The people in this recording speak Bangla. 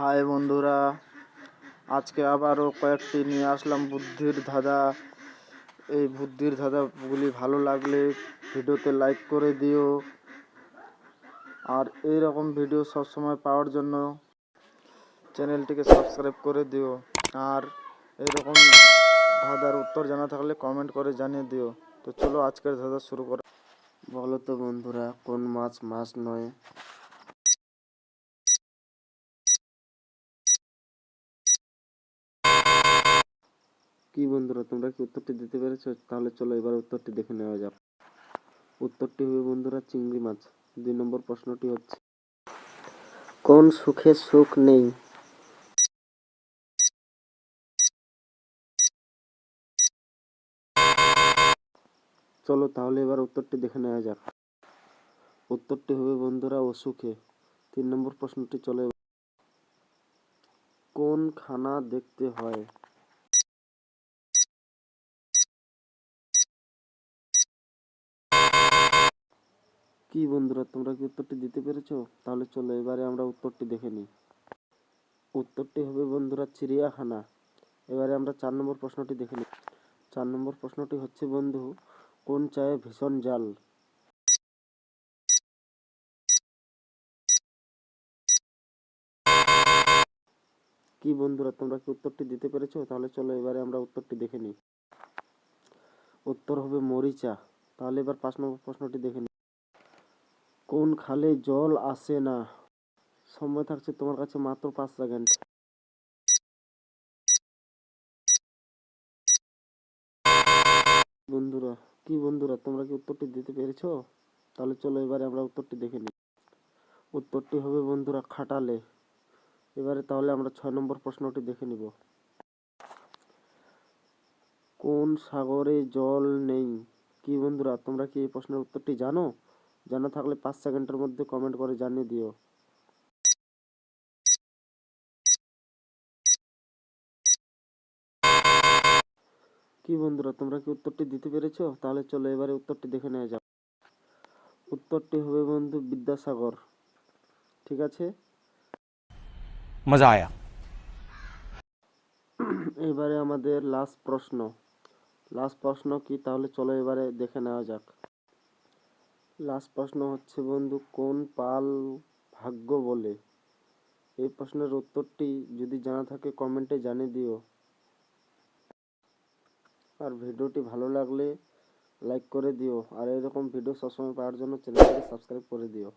হাই বন্ধুরা, আজকে আবারও কয়েকটি নিয়ে আসলাম বুদ্ধির ধাঁধা। এই বুদ্ধির ধাঁধাগুলি ভালো লাগলে ভিডিওতে লাইক করে দিও। আর এই রকম ভিডিও সবসময় পাওয়ার জন্য চ্যানেলটিকে সাবস্ক্রাইব করে দিও। আর এই রকম ধাঁধার উত্তর জানা থাকলে কমেন্ট করে জানিয়ে দিও। তো চলো আজকের ধাঁধা শুরু করা বলো তো বন্ধুরা, কোন মাছ মাছ নয়? কি বন্ধুরা, তোমরা কি উত্তরটি দিতে পেরেছ? তাহলে চলো এবার উত্তরটি দেখে নেওয়া যাক। উত্তরটি হবে বন্ধুরা, চিংড়ি মাছ। দুই নম্বর প্রশ্নটি হচ্ছে, কোন সুখে সুখ নেই? চলো তাহলে এবার উত্তরটি দেখে নেওয়া যাক। উত্তরটি হবে বন্ধুরা, অসুখে। তিন নম্বর প্রশ্নটি চলে কোন খানা দেখতে হয়? কি বন্ধুরা, তোমরা কি উত্তরটি দিতে পেরেছ? তাহলে চলো এবারে আমরা উত্তরটি দেখে নিই। উত্তরটি হবে বন্ধুরা চিড়িয়াখানা। এবারে আমরা চার নম্বর প্রশ্নটি দেখে নিই। চার নম্বর প্রশ্নটি হচ্ছে, বন্ধু, কোন চায়ে ভীষণ জাল? কি বন্ধুরা, তোমরা কি উত্তরটি দিতে পেরেছ? তাহলে চলো এবারে আমরা উত্তরটি দেখে নিই। উত্তর হবে মরিচা। তাহলে এবার পাঁচ নম্বর প্রশ্নটি দেখে নিই। কোন খালে জল আসে না। সময় থাকছে তোমার কাছে মাত্র পাঁচ সেকেন্ড। বন্ধুরা, কি বন্ধুরা, তোমরা কি উত্তরটি দিতে পেরেছ? তাহলে চলো এবারে আমরা উত্তরটি দেখে নিই। উত্তরটি হবে বন্ধুরা খাটালে। এবারে তাহলে আমরা ছয় নম্বর প্রশ্নটি দেখে নিব। কোন সাগরে জল নেই? কি বন্ধুরা, তোমরা কি এই প্রশ্নের উত্তরটি জানো? জানা থাকলে পাঁচ সেকেন্ডের মধ্যে কমেন্ট করে জানিয়ে দিও। কি বন্ধুরা তোমরা কি উত্তরটি দিতে পেরেছ? তাহলে চলো এবারে উত্তরটি দেখে নেওয়া যাক। উত্তরটি হবে বন্ধু বিদ্যাসাগর। ঠিক আছে? মজা আয়া। এবারে আমাদের লাস্ট প্রশ্ন। লাস্ট প্রশ্ন কি? তাহলে চলো এবারে দেখে নেওয়া যাক। লাস্ট প্রশ্ন হচ্ছে, বন্ধু, কোন পাল ভাগ্য বলে? এই প্রশ্নের উত্তরটি যদি জানা থাকে, কমেন্টে জানিয়ে দিও। আর ভিডিওটি ভালো লাগলে লাইক করে দিও। আর এরকম ভিডিও সবসময় পাওয়ার জন্য চ্যানেলটিকে সাবস্ক্রাইব করে দিও।